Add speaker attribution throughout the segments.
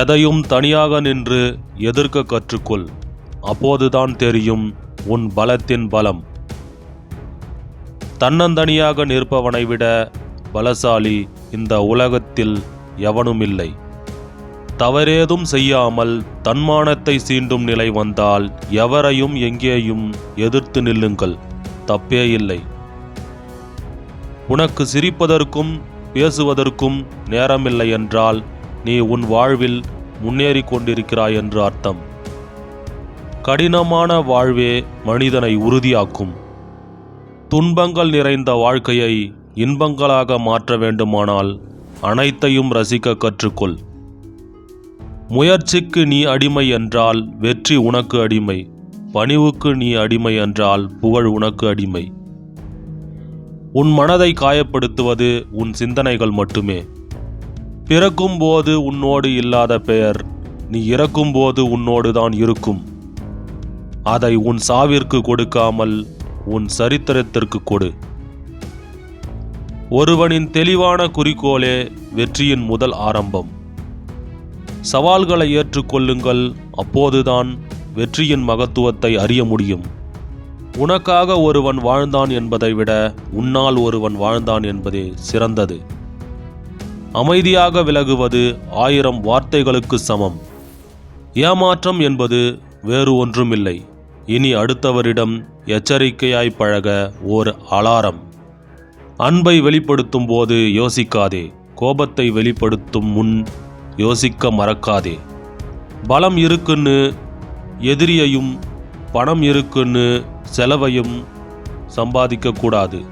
Speaker 1: எதையும் தனியாக நின்று எதிர்க்க கற்றுக்கொள். அப்போதுதான் தெரியும் உன் பலத்தின் பலம். தன்னந்தனியாக நிற்பவனை விட பலசாலி இந்த உலகத்தில் எவனுமில்லை. தவறேதும் செய்யாமல் தன்மானத்தை சீண்டும் நிலை வந்தால் எவரையும் எங்கேயும் எதிர்த்து நில்லுங்கள். தப்பே இல்லை. உனக்கு சிரிப்பதற்கும் பேசுவதற்கும் நேரமில்லை என்றால் நீ உன் வாழ்வில் முன்னேறிக் கொண்டிருக்கிறாய் என்று அர்த்தம். கடினமான வாழ்வே மனிதனை உறுதியாக்கும். துன்பங்கள் நிறைந்த வாழ்க்கையை இன்பங்களாக மாற்ற வேண்டுமானால் அனைத்தையும் ரசிக்க கற்றுக்கொள். முயற்சிக்கு நீ அடிமை என்றால் வெற்றி உனக்கு அடிமை பணிவுக்கு நீ அடிமை என்றால் புகழ் உனக்கு அடிமை. உன் மனதை காயப்படுத்துவது உன் சிந்தனைகள் மட்டுமே. பிறக்கும்போது உன்னோடு இல்லாத பெயர். நீ இறக்கும்போது உன்னோடு தான் இருக்கும். அதை உன் சாவிற்கு கொடுக்காமல் உன் சரித்திரத்திற்கு கொடு. ஒருவனின் தெளிவான குறிக்கோளே வெற்றியின் முதல் ஆரம்பம். சவால்களை ஏற்றுக்கொள்ளுங்கள் அப்போதுதான் வெற்றியின் மகத்துவத்தை அறிய முடியும். உனக்காக ஒருவன் வாழ்ந்தான் என்பதை விட உன்னால் ஒருவன் வாழ்ந்தான் என்பதே சிறந்தது. அமைதியாக விலகுவது ஆயிரம் வார்த்தைகளுக்கு சமம். ஏமாற்றம் என்பது வேறு ஒன்றுமில்லை. இனி அடுத்தவரிடம் எச்சரிக்கையாய் பழக ஓர் அலாரம். அன்பை வெளிப்படுத்தும் போது யோசிக்காதே. கோபத்தை வெளிப்படுத்தும் முன் யோசிக்க மறக்காதே. பலம் இருக்குன்னு எதிரியையும் பணம் இருக்குன்னு செலவையும் சம்பாதிக்கக்கூடாது.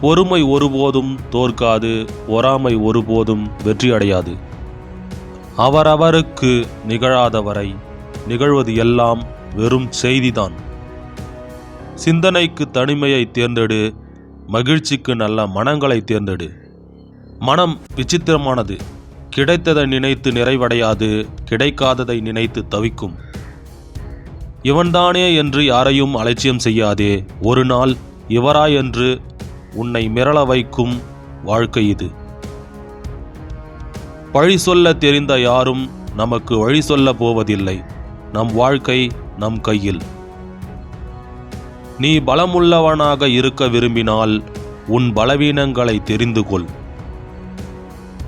Speaker 1: பொறுமை ஒருபோதும் தோற்காது பொறாமை ஒருபோதும் வெற்றியடையாது. அவரவருக்கு நிகழாதவரை நிகழ்வது எல்லாம் வெறும் செய்திதான். சிந்தனைக்கு தனிமையை தேர்ந்தெடு மகிழ்ச்சிக்கு நல்ல மனங்களை தேர்ந்தெடு. மனம் விசித்திரமானது கிடைத்ததை நினைத்து நிறைவடையாது கிடைக்காததை நினைத்து தவிக்கும். இவன்தானே என்று யாரையும் அலட்சியம் செய்யாதே ஒரு நாள் இவரா என்று உன்னை மிரள வைக்கும் வாழ்க்கை இது. பழி சொல்ல தெரிந்த யாரும் நமக்கு வழி சொல்ல போவதில்லை. நம் வாழ்க்கை நம் கையில். நீ பலமுள்ளவனாக இருக்க விரும்பினால் உன் பலவீனங்களை தெரிந்து கொள்.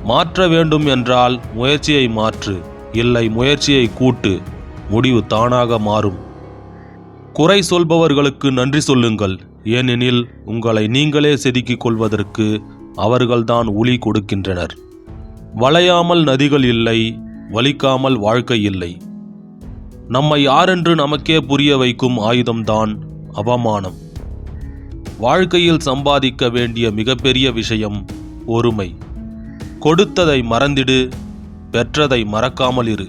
Speaker 1: மாற்ற வேண்டும் என்றால் முயற்சியை மாற்று இல்லை முயற்சியை கூட்டு முடிவு தானாக மாறும். குறை சொல்பவர்களுக்கு நன்றி சொல்லுங்கள். ஏனெனில் உங்களை நீங்களே செதுக்கிக் கொள்வதற்கு அவர்கள்தான் ஒளி கொடுக்கின்றனர். வளையாமல் நதிகள் இல்லை வலிக்காமல் வாழ்க்கை இல்லை. நம்மை யாரென்று நமக்கே புரிய வைக்கும் ஆயுதம்தான் அவமானம். வாழ்க்கையில் சம்பாதிக்க வேண்டிய மிகப்பெரிய விஷயம் பொறுமை கொடுத்ததை மறந்திடு பெற்றதை மறக்காமல் இரு.